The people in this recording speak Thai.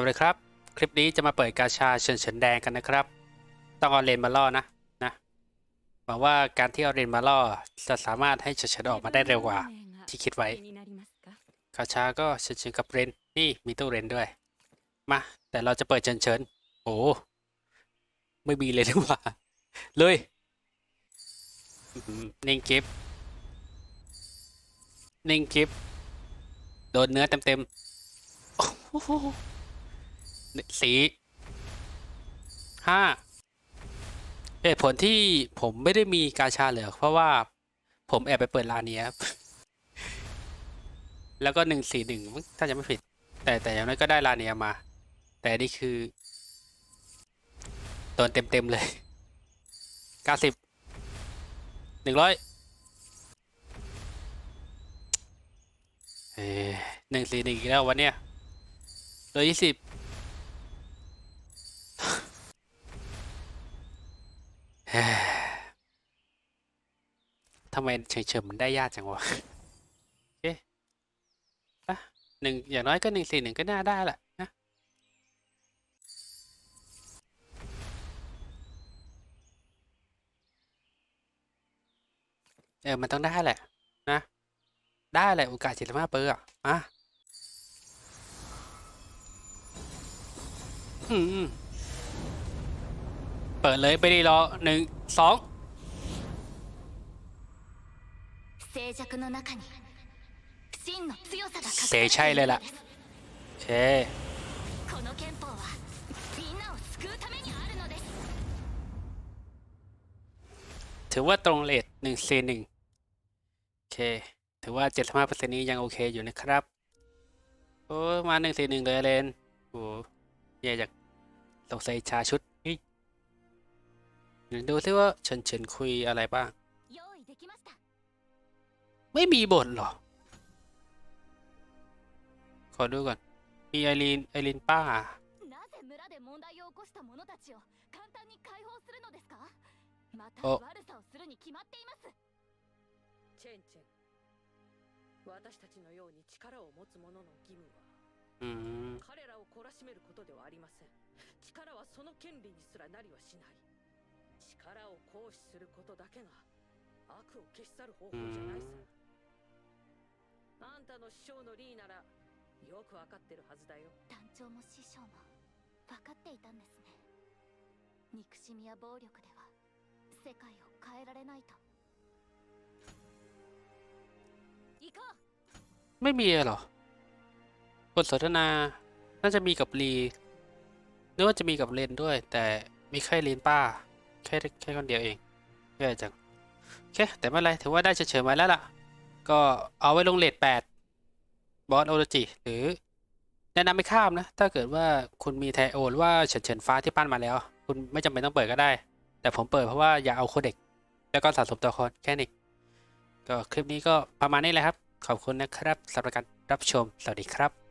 วัสดีครับ คลิปนี้จะมาเปิดกาชาเฉินเฉินแดงกันนะครับ ต้องเอาเลนมาล่อนะนะหวังว่าการที่เอาเลนมาล่อจะสามารถให้เฉินเฉินออกมาได้เร็วกว่า ที่คิดไว้ กาชาก็เฉินเฉินกับเรนนี่มีตู้เรนด้วย มา แต่เราจะเปิดเฉินเฉินโอ้ไม่มีเลยดีกว่าเลยนิ่งกิฟนิ่งกิฟโดนเนื้อเต็มๆ สีห้าเหตุผลที่ผมไม่ได้มีกาชาเหลือ เพราะว่าผมแอบไปเปิดร้านนี้ครับ แล้วก็หนึ่งสี่หนึ่งถ้าจะไม่ผิด แต่แต่อย่างน้อยก็ได้ร้านนี้มา แต่นี่คือโดนเต็มเต็มๆเลยเก้าสิบหนึ่งร้อยเอหนึ่งสี่หนึ่งอีกแล้ววันเนี้ยร้อยยี่สิบ ทำไมเฉยๆมันได้ยากจังวะโอเอะหนึ่งอย่างน้อยก็หนึ่งสี่หนึ่งก็น่าได้แหละนะเออ มันต้องได้แหละ นะ ได้แหละโอกาสเจ็ดสิบห้าเปอร์อะมาอืม เปิดเลยไปดีรอหนึ่งสองเสใช่เลยล่ะเชถือว่าตรงเลทหนึ่งเซนหนึ่งโอเค ถือว่าเจ็ดสิบห้าเปอร์เซ็นต์นี้ยังโอเคอยู่นะครับ โอ้ มาหนึ่งเซนหนึ่งเลยเลนโอ้ยอยากตกใส่ชาชุด ดี๋ยวดูซิว่าเฉินเฉินคุยอะไรบ้าง 用意できました ไม่มีบ่นหรอ ขอดูก่อน มีไอรีน ไอรีนป้า なぜ村で問題を起こした者たちを簡単に解放するのですかまたお悪さをするに決まっていますチェンチェン私たちのように力を持つ者の義務は อืม 彼らを懲らしめることではありません力はその権利にすらなりはしない 力を行使することだけが悪を消し去る方法じゃないさあんたの師匠のリーならよくわかってるはずだよ団長も師匠も分かっていたんですね憎しみや暴力では世界を変えられないと行こう ไม่มีเหรอ บทสนทนา น่าจะมีกับลีนึกว่าจะมีกับเลนด้วย แต่มีแค่เลนป้า แค่แค่คนเดียวเองแย่จังโอเคแต่ไม่เป็นไรถือว่าได้เฉยๆมาแล้วล่ะ ก็เอาไว้ลงเลทแปดบอสโอโรจิหรือแนะนำไม่ข้ามนะ ถ้าเกิดว่าคุณมีไทโอหรือว่าเฉินเฉินฟ้าที่ปั้นมาแล้ว คุณไม่จำเป็นต้องเปิดก็ได้ แต่ผมเปิดเพราะว่าอยากเอาโคเด็ก แล้วก็สะสมตัวละครแค่นี้ก็คลิปนี้ก็ประมาณนี้แหละครับ ขอบคุณนะครับสำหรับการรับชม สวัสดีครับ